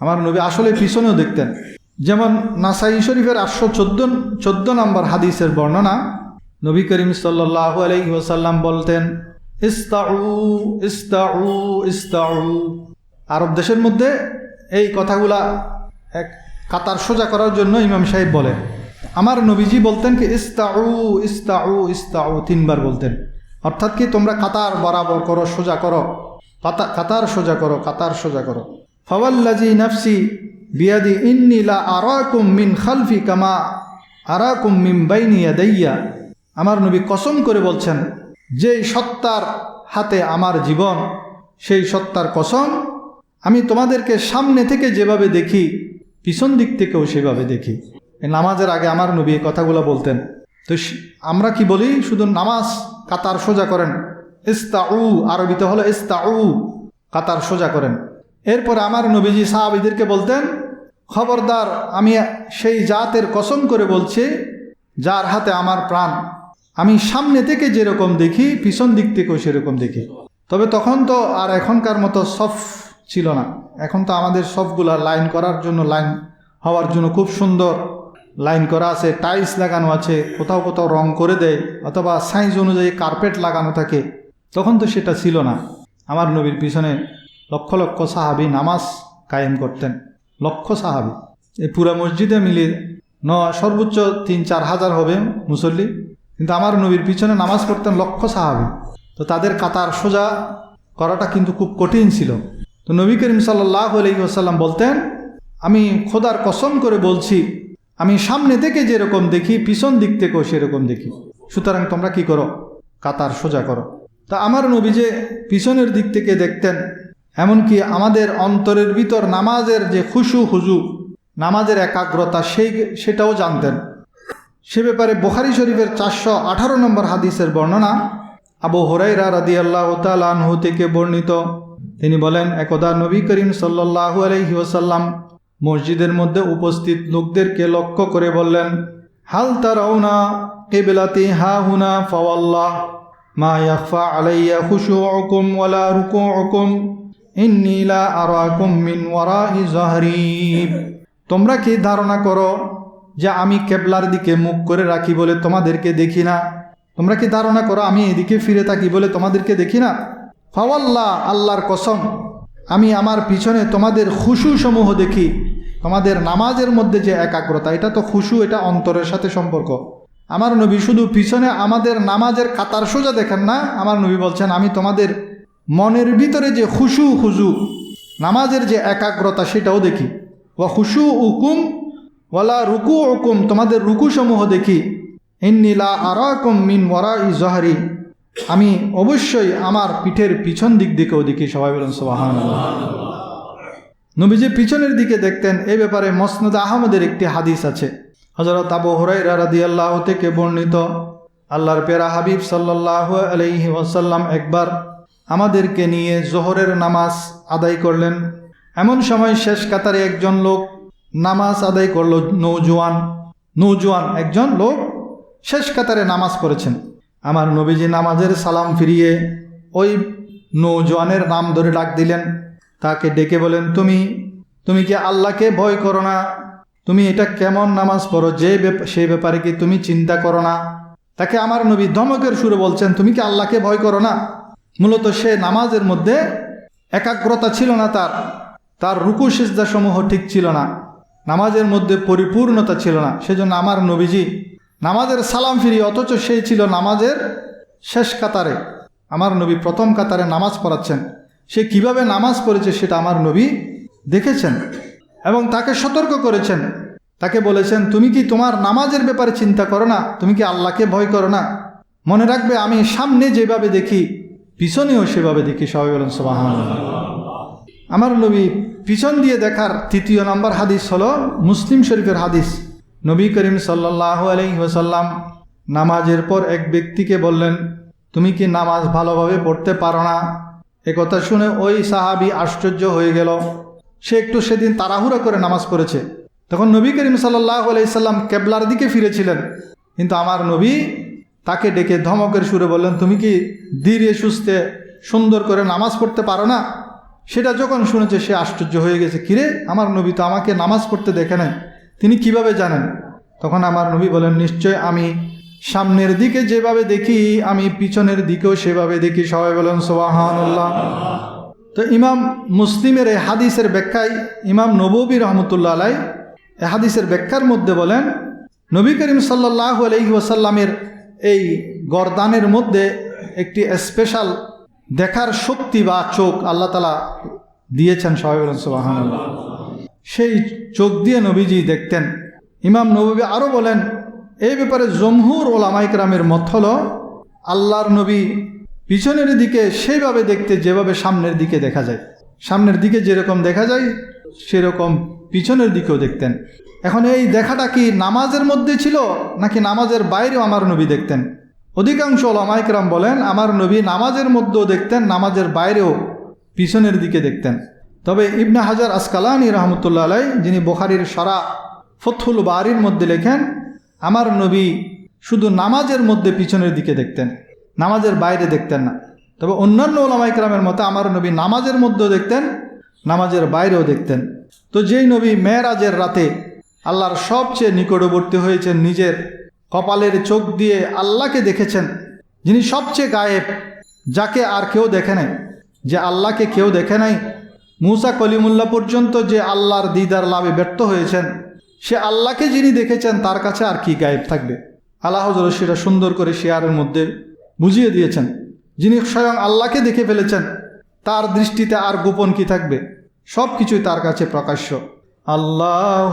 আমার নবী আসলে পিছনেও দেখতেন। যেমন নাসাই শরীফের আটশো চোদ্দ চোদ্দ নম্বর হাদিসের বর্ণনা, নবী করিম সাল্লাহ আলহি বলতেন, ইস্তাউ ইস্তাউ ইস্তাউ। আরব দেশের মধ্যে এই কথাগুলা এক কাতার সোজা করার জন্য ইমাম সাহেব বলেন। আমার নবীজি বলতেন কি, ইস্তাউ ইস্তাউ ইস্তাউ, তিনবার বলতেন। অর্থাৎ কি, তোমরা কাতার বরাবর করো, সোজা করো। কাতার সোজা করো, কাতার সোজা করো। ফওয়াল্লাজি নাফসি বিয়াদি ইন্নিলা আরাকুম মিন খালফি কামা আরাকুম মিম বাইনি ইয়াদাইয়া। আমার নবী কসম করে বলছেন, যেই সত্তার হাতে আমার জীবন, সেই সত্তার কসম আমি তোমাদেরকে সামনে থেকে যেভাবে দেখি, পিছন দিক থেকেও সেভাবে দেখি। নামাজের আগে আমার নবী এই কথাগুলো বলতেন। তো আমরা কি বলি? শুধু নামাজ কাতার সোজা করেন। ইস্তাউ, আরবিতে হলো ইস্তাউ, কাতার সোজা করেন। এরপরে আমার নবীজি সাহাবিদেরকে বলতেন, খবরদার, আমি সেই জাতের কসম করে বলছি, যার হাতে আমার প্রাণ। আমি সামনে থেকে যেরকম দেখি, পিছন দিক থেকেও সেরকম দেখি। তবে তখন তো আর এখনকার মতো সফ ছিল না। এখন তো আমাদের সবগুলা লাইন করার জন্য, লাইন হওয়ার জন্য খুব সুন্দর লাইন করা আছে। টাইলস লাগানো আছে, কোথাও কোথাও রং করে দেয়, অথবা সাইজ অনুযায়ী কার্পেট লাগানো থাকে। তখন তো সেটা ছিল না। আমার নবীর পিছনে লক্ষ লক্ষ সাহাবি নামাজ কায়েম করতেন। লক্ষ সাহাবি। এই পুরা মসজিদে মিলিয়ে ন, সর্বোচ্চ তিন, চার হাজার হবে মুসল্লি। কিন্তু আমার নবীর পিছনে নামাজ পড়তেন লক্ষ সাহাবি। তো তাদের কাতার সোজা করাটা কিন্তু খুব কঠিন ছিল। তো নবী করিম সাল্লাহ আলহিহাসাল্লাম বলতেন, আমি খোদার কসম করে বলছি, আমি সামনে থেকে যেরকম দেখি, পিছন দিক থেকেও সেরকম দেখি। সুতরাং তোমরা কি করো? কাতার সোজা করো। তা আমার নবী যে পিছনের দিক থেকে দেখতেন এমনকি আমাদের অন্তরের ভিতর নামাজের যে খুশু হুজু, নামাজের একাগ্রতা সেই সেটাও জানতেন। সে ব্যাপারে বোখারি শরীফের চারশো আঠারো নম্বর হাদিসের বর্ণনা আবু হরাইরা রাদি আল্লাহ তালহু থেকে বর্ণিত। তিনি বলেন, একদা নবী করিম সাল্লাহু আলহি ওসাল্লাম মসজিদের মধ্যে উপস্থিত লোকদেরকে লক্ষ্য করে বললেন, হাল তারাউনা কেবেলাতি হা হুনা ফাওয়াল্লাহ, মা ইয়াখফা আলাইয়া খুশুউকুম ওয়ালা রুকুউকুম। ইন্নী তোমরা কি ধারণা করো যে আমি কেবলার দিকে মুখ করে রাখি বলে তোমাদেরকে দেখি না? তোমরা কি ধারণা করো আমি এদিকে ফিরে থাকি বলে তোমাদেরকে দেখি না? ফাওয়াল্লাহ, আল্লাহর কসম, আমি আমার পিছনে তোমাদের খুশু সমূহ দেখি। তোমাদের নামাজের মধ্যে যে একাগ্রতা, এটা তো খুশু, এটা অন্তরের সাথে সম্পর্ক। আমার নবী শুধু পিছনে আমাদের নামাজের কাতার সোজা দেখেন না? আমার নবী বলছেন, আমি তোমাদের মনের ভিতরে যে খুশু খুজু, নামাজের যে একাগ্রতা সেটাও দেখি। ও খুশু উকুম ওয়ালা রুকু উকুম তোমাদের রুকুসমূহ দেখি। ইন্নিলা আরাকুম মিন ওয়ারা ই জহারি আমি অবশ্যই আমার পিঠের পিছন দিক দিকেও দেখি। সবাই বলেন সোহান নবীজি পিছনের দিকে দেখতেন, এ ব্যাপারে মসনদ আহমদের একটি হাদিস আছে। হজরত আবু হরাই রাদি আল্লাহ থেকে বর্ণিত, আল্লাহর পেরা হাবিব সাল্লাহ আলহি ওসাল্লাম একবার আমাদেরকে নিয়ে জোহরের নামাজ আদায় করলেন। এমন সময় শেষ কাতারে একজন লোক নামাজ আদায় করল, নৌজোয়ান। নৌজোয়ান, একজন লোক শেষ কাতারে নামাজ পড়েছেন। আমার নবীজি নামাজের সালাম ফিরিয়ে ওই নৌজোয়ানের নাম ধরে ডাক দিলেন। তাকে ডেকে বলেন, তুমি তুমি কি আল্লাহকে ভয় করো না? তুমি এটা কেমন নামাজ পড়ো? যে সেই ব্যাপারে কি তুমি চিন্তা করো না? তাকে আমার নবী ধমকের সুরে বলছেন, তুমি কি আল্লাহকে ভয় করো না? মূলত সে নামাজের মধ্যে একাগ্রতা ছিল না তার। তার রুকু সমূহ ঠিক ছিল না। নামাজের মধ্যে পরিপূর্ণতা ছিল না। সেজন্য আমার নবীজি নামাজের সালাম ফিরি অথচ সে ছিল নামাজের শেষ কাতারে। আমার নবী প্রথম কাতারে নামাজ পড়াচ্ছেন। সে কীভাবে নামাজ পড়েছে সেটা আমার নবী দেখেছেন এবং তাকে সতর্ক করেছেন। তাকে বলেছেন, তুমি কি তোমার নামাজের ব্যাপারে চিন্তা করো না? তুমি কি আল্লাহকে ভয় করো না? মনে রাখবে আমি সামনে যেভাবে দেখি পিছনেও সেভাবে দেখি সবাই বলেন সোবাহ আমার নবী পিছন দিয়ে দেখার তৃতীয় নম্বর হাদিস হলো মুসলিম শরীফের হাদিস। নবী করিম সাল্লাহ আলহিহাসাল্লাম নামাজের পর এক ব্যক্তিকে বললেন, তুমি কি নামাজ ভালোভাবে পড়তে পারো না? একথা শুনে ওই সাহাবি আশ্চর্য হয়ে গেল। সে একটু সেদিন তাড়াহুড়া করে নামাজ পড়েছে। তখন নবী করিম সাল্লাহ আলাইসাল্লাম কেবলার দিকে ফিরেছিলেন। কিন্তু আমার নবী তাকে ডেকে ধমকের সুরে বললেন, তুমি কি ধীরে সুস্থে সুন্দর করে নামাজ পড়তে পারো না? সেটা যখন শুনেছে, সে আশ্চর্য হয়ে গেছে, কিরে, আমার নবী তো আমাকে নামাজ পড়তে দেখে নাই, তিনি কীভাবে জানেন? তখন আমার নবী বলেন, নিশ্চয় আমি সামনের দিকে যেভাবে দেখি, আমি পিছনের দিকেও সেভাবে দেখি। সবাই বলেন, সোবাহানুল্লাহ। তো ইমাম মুসলিমের এই হাদিসের ব্যাখ্যায় ইমাম নবী রহমতুল্লাহ আলাই এ হাদিসের ব্যাখ্যার মধ্যে বলেন, নবী করিম সাল্লাহ আলহি ওসাল্লামের এই গরদানের মধ্যে একটি স্পেশাল দেখার শক্তি বা চোখ আল্লাহ তালা দিয়েছেন, সবাই সেই চোখ দিয়ে নবীজি দেখতেন। ইমাম নবী আরও বলেন, এই ব্যাপারে জমহুর ওলামাইকরামের মত হল, আল্লাহর নবী পিছনের দিকে সেইভাবে দেখতে, যেভাবে সামনের দিকে দেখা যায়। সামনের দিকে যেরকম দেখা যায়, সেরকম পিছনের দিকেও দেখতেন। এখন এই দেখাটা কি নামাজের মধ্যে ছিল নাকি নামাজের বাইরেও আমার নবী দেখতেন? অধিকাংশ ওলামাইকরাম বলেন, আমার নবী নামাজের মধ্যেও দেখতেন, নামাজের বাইরেও পিছনের দিকে দেখতেন। তবে ইবনা হাজার আসকালানি রহমতুল্লাহ আলাই যিনি বোখারির সারা ফথুল বাড়ির মধ্যে লেখেন, আমার নবী শুধু নামাজের মধ্যে পিছনের দিকে দেখতেন, নামাজের বাইরে দেখতেন না। তবে অন্যান্য ওলামাইকরামের মতে আমার নবী নামাজের মধ্যেও দেখতেন, নামাজের বাইরেও দেখতেন। তো যেই নবী মেয়েরাজের রাতে আল্লাহর সবচেয়ে নিকটবর্তী হয়েছেন নিজের কপালের চোখ দিয়ে আল্লাহকে দেখেছেন, যিনি সবচেয়ে গায়েব, যাকে আর কেউ দেখে নাই। যে আল্লাহকে কেউ দেখে নাই, মুসা কলিমুল্লাহ পর্যন্ত যে আল্লাহর দিদার লাভে ব্যর্থ হয়েছেন, সে আল্লাহকে যিনি দেখেছেন, তার কাছে আর কি গায়েব থাকবে? আল্লাহ সেটা সুন্দর করে শেয়ারের মধ্যে বুঝিয়ে দিয়েছেন, যিনি স্বয়ং আল্লাহকে দেখে ফেলেছেন, তার দৃষ্টিতে আর গোপন কি থাকবে? সব কিছুই তার কাছে প্রকাশ্য। আল্লাহ